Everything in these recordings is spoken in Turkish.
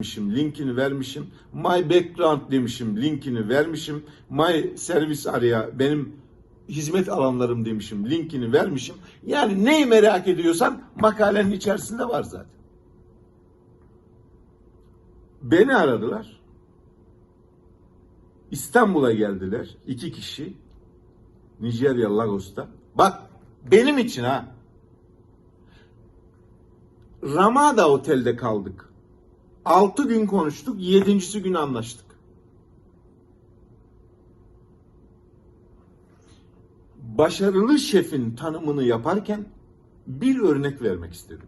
demişim, linkini vermişim. My background demişim, linkini vermişim. My service area benim hizmet alanlarım demişim, linkini vermişim. Yani neyi merak ediyorsan makalenin içerisinde var zaten. Beni aradılar. İstanbul'a geldiler iki kişi. Nijerya Lagos'ta. Bak benim için ha. Ramada Otel'de kaldık. 6 gün konuştuk, 7. gün anlaştık. Başarılı şefin tanımını yaparken bir örnek vermek istedim.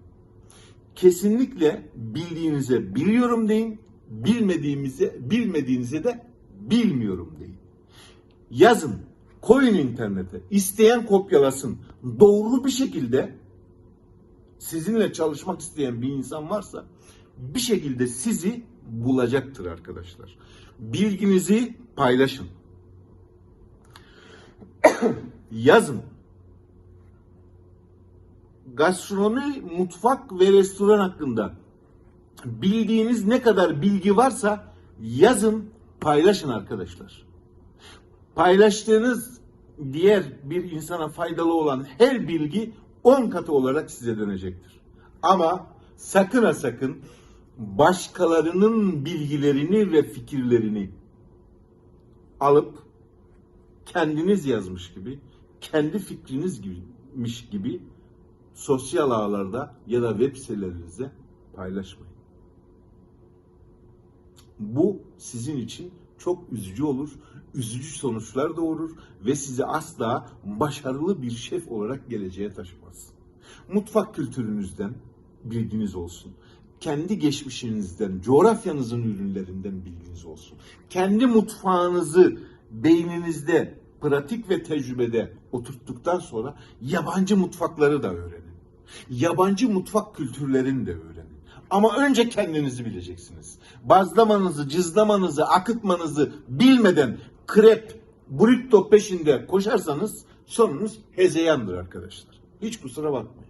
Kesinlikle bildiğinize biliyorum deyin, bilmediğimize bilmediğinize de bilmiyorum deyin. Yazın, koyun internete, isteyen kopyalasın. Doğru bir şekilde sizinle çalışmak isteyen bir insan varsa bir şekilde sizi bulacaktır arkadaşlar. Bilginizi paylaşın. Yazın. Gastronomi, mutfak ve restoran hakkında bildiğiniz ne kadar bilgi varsa yazın, paylaşın arkadaşlar. Paylaştığınız diğer bir insana faydalı olan her bilgi 10 katı olarak size dönecektir. Ama sakın ha sakın başkalarının bilgilerini ve fikirlerini alıp kendiniz yazmış gibi, kendi fikriniz gibiymiş gibi sosyal ağlarda ya da web sitelerinizde paylaşmayın. Bu sizin için çok üzücü olur, üzücü sonuçlar doğurur ve sizi asla başarılı bir şef olarak geleceğe taşımaz. Mutfak kültürünüzden bilginiz olsun. Kendi geçmişinizden, coğrafyanızın ürünlerinden bilginiz olsun. Kendi mutfağınızı beyninizde, pratik ve tecrübede oturttuktan sonra yabancı mutfakları da öğrenin. Yabancı mutfak kültürlerini de öğrenin. Ama önce kendinizi bileceksiniz. Bazlamanızı, cızlamanızı, akıtmanızı bilmeden krep, burrito peşinde koşarsanız sonunuz hezeyandır arkadaşlar. Hiç kusura bakmayın.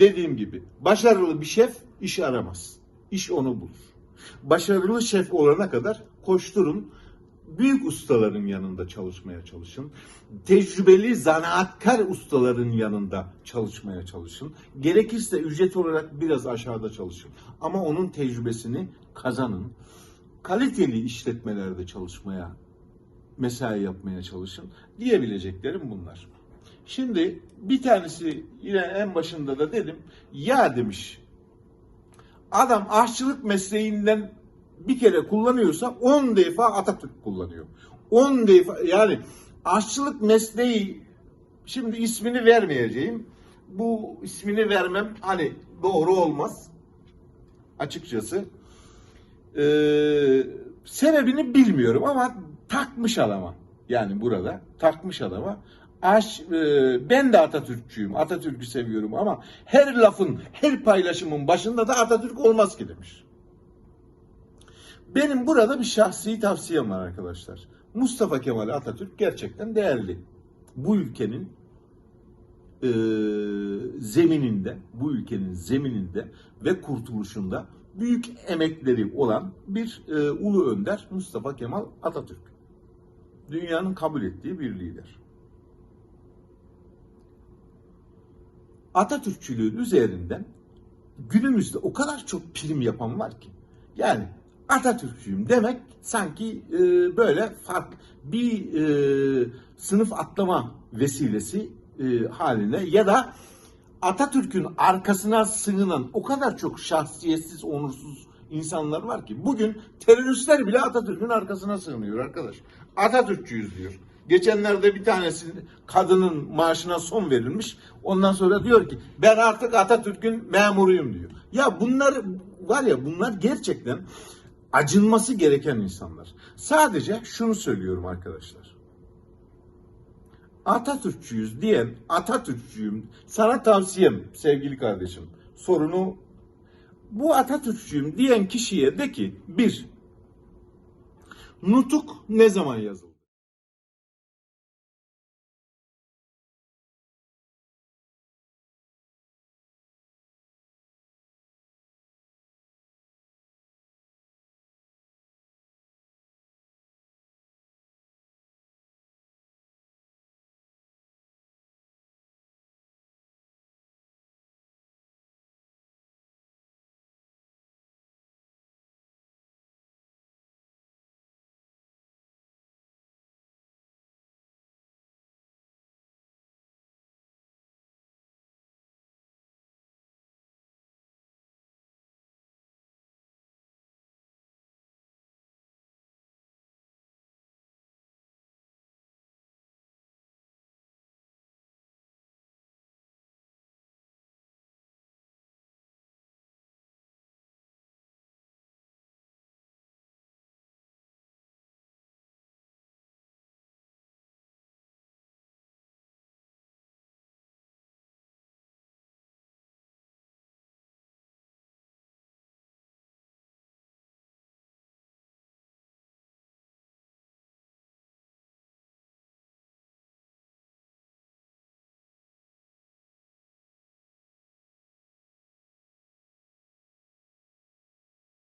Dediğim gibi başarılı bir şef işi aramaz. İş onu bulur. Başarılı şef olana kadar koşturun. Büyük ustaların yanında çalışmaya çalışın. Tecrübeli zanaatkar ustaların yanında çalışmaya çalışın. Gerekirse ücret olarak biraz aşağıda çalışın. Ama onun tecrübesini kazanın. Kaliteli işletmelerde çalışmaya, mesai yapmaya çalışın. Diyebileceklerim bunlar. Şimdi bir tanesi yine en başında da dedim. Ya demiş adam aşçılık mesleğinden bir kere kullanıyorsa 10 defa Atatürk kullanıyor. 10 defa yani aşçılık mesleği şimdi ismini vermeyeceğim. Bu ismini vermem hani doğru olmaz açıkçası. Ee, sebebini bilmiyorum ama takmış adama. Yani burada takmış adama. Aş, e, ben de Atatürkçüyüm. Atatürk'ü seviyorum ama her lafın, her paylaşımın başında da Atatürk olmaz ki demiş. Benim burada bir şahsi tavsiyem var arkadaşlar. Mustafa Kemal Atatürk gerçekten değerli. Bu ülkenin e, zemininde, bu ülkenin zemininde ve kurtuluşunda büyük emekleri olan bir e, ulu önder Mustafa Kemal Atatürk. Dünyanın kabul ettiği bir lider. Atatürkçülüğün üzerinden günümüzde o kadar çok prim yapan var ki. Yani Atatürkçüyüm demek sanki e, böyle fark bir e, sınıf atlama vesilesi e, haline ya da Atatürk'ün arkasına sığınan o kadar çok şahsiyetsiz, onursuz insanlar var ki bugün teröristler bile Atatürk'ün arkasına sığınıyor arkadaş. Atatürkçüyüz diyor. Geçenlerde bir tanesi kadının maaşına son verilmiş. Ondan sonra diyor ki ben artık Atatürk'ün memuruyum diyor. Ya bunlar var ya bunlar gerçekten acınması gereken insanlar. Sadece şunu söylüyorum arkadaşlar. Atatürkçüyüz diyen Atatürkçüyüm sana tavsiyem sevgili kardeşim. Sorunu bu Atatürkçüyüm diyen kişiye de ki bir Nutuk ne zaman yazılır?